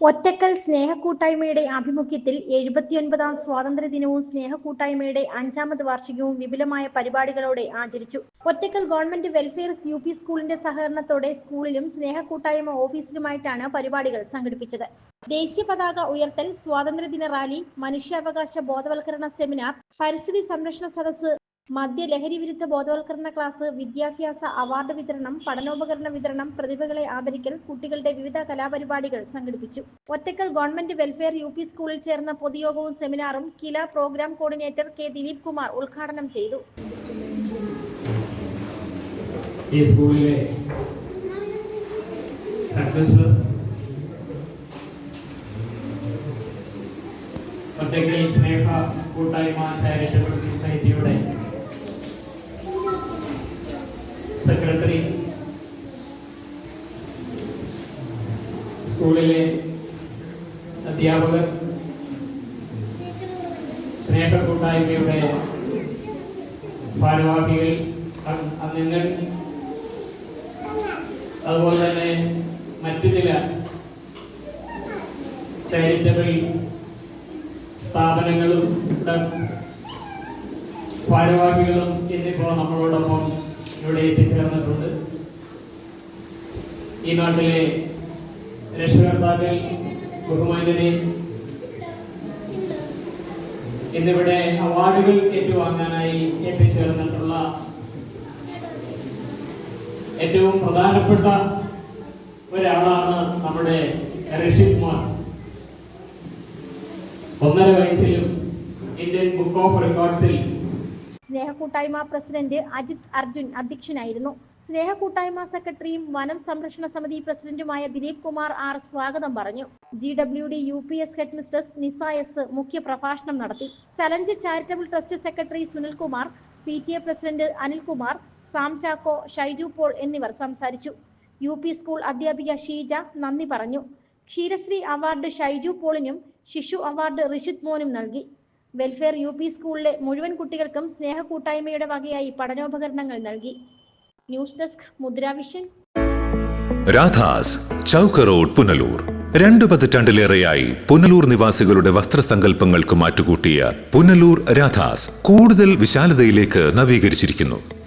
ഒറ്റക്കൽ സ്നേഹക്കൂട്ടായ്മയുടെ ആഭിമുഖ്യത്തിൽ എഴുപത്തിയൊൻപതാം സ്വാതന്ത്ര്യ ദിനവും സ്നേഹക്കൂട്ടായ്മയുടെ അഞ്ചാമത് വാർഷികവും വിപുലമായ പരിപാടികളോടെ ആചരിച്ചു. Ottakkal government welfare U P സ്കൂളിന്റെ സഹകരണത്തോടെ സ്കൂളിലും സ്നേഹക്കൂട്ടായ്മ ഓഫീസിലുമായിട്ടാണ് പരിപാടികൾ സംഘടിപ്പിച്ചത്. ദേശീയ പതാക ഉയർത്തൽ സ്വാതന്ത്ര്യദിന റാലി മനുഷ്യാവകാശ ബോധവൽക്കരണ സെമിനാർ പരിസ്ഥിതി സംരക്ഷണ സദസ്സ് മദ്യ ലഹരി വിരുദ്ധ ബോധവൽക്കരണ ക്ലാസ് വിദ്യാഭ്യാസ അവാർഡ് വിതരണം പഠനോപകരണ വിതരണം പ്രതിഭകളെ ആദരിക്കൽ കുട്ടികളുടെ വിവിധ കലാപരിപാടികൾ സംഘടിപ്പിച്ചു. Ottakkal government welfare U P സ്കൂളിൽ ചേർന്ന പൊതുയോഗവും സെമിനാറും Kila programme coordinator K Dileep Kumar ഉദ്ഘാടനം ചെയ്തു. ഈ സ്കൂളിലെ സ്നേഹ കൂട്ടായ്മ ചാരിറ്റബിൾ സൊസൈറ്റിയുടെ സെക്രട്ടറി. സ്കൂളിലെ അധ്യാപകർ സ്നേഹ കൂട്ടായ്മയുടെ ഭാരവാഹികൾ അംഗങ്ങൾ. അതുപോലെ തന്നെ മറ്റു ചില ചാരിറ്റബിൾ സ്ഥാപനങ്ങളും ഭാരവാഹികളും എന്നിപ്പോ നമ്മളോടൊപ്പം ഇവിടെ എത്തിച്ചേർന്നിട്ടുണ്ട് ഈ നാട്ടിലെ രക്ഷകർത്താക്കൾ ബഹുമാന്യരെ എന്നിവിടെ അവാർഡുകൾ ഏറ്റുവാങ്ങാനായി എത്തിച്ചേർന്നിട്ടുള്ള ഏറ്റവും പ്രധാനപ്പെട്ട ഒരാളാണ് നമ്മുടെ ഋഷിത് കുമാർ. ഒന്നര വയസ്സിലും ഇന്ത്യൻ ബുക്ക് ഓഫ് റെക്കോർഡ്സിൽ സ്നേഹക്കൂട്ടായ്മ പ്രസിഡന്റ് അജിത് അർജുൻ അധ്യക്ഷനായിരുന്നു. സ്നേഹക്കൂട്ടായ്മ സെക്രട്ടറിയും വനം സംരക്ഷണ സമിതി പ്രസിഡന്റുമായ ദിലീപ് കുമാർ ആർ സ്വാഗതം പറഞ്ഞു. G W D U P S headmistress Nisa S മുഖ്യ പ്രഭാഷണം നടത്തി. Challenge charitable trust secretary Sunilkumar P T A president Anilkumar Sam Chacko Shaiju Paul എന്നിവർ സംസാരിച്ചു. യു പി സ്കൂൾ അധ്യാപിക ഷീജ നന്ദി പറഞ്ഞു. ക്ഷീരശ്രീ അവാർഡ് ഷൈജു പോളിനും ശിശു അവാർഡ് റിഷിത് മോനും നൽകി. വെൽഫെയർ യു പി സ്കൂളിലെ മുഴുവൻ കുട്ടികൾക്കും സ്നേഹക്കൂട്ടായ്മയുടെ വകയായി പഠനോപകരണങ്ങൾ നൽകി. News desk Mudra Vision Radhas Chowk road Punalur. രണ്ടു പതിറ്റാണ്ടിലേറെയായി പുനലൂർ നിവാസികളുടെ വസ്ത്രസങ്കല്പങ്ങൾക്ക് മാറ്റുകൂട്ടിയ പുനലൂർ രാധാസ് കൂടുതൽ വിശാലതയിലേക്ക് നവീകരിച്ചിരിക്കുന്നു.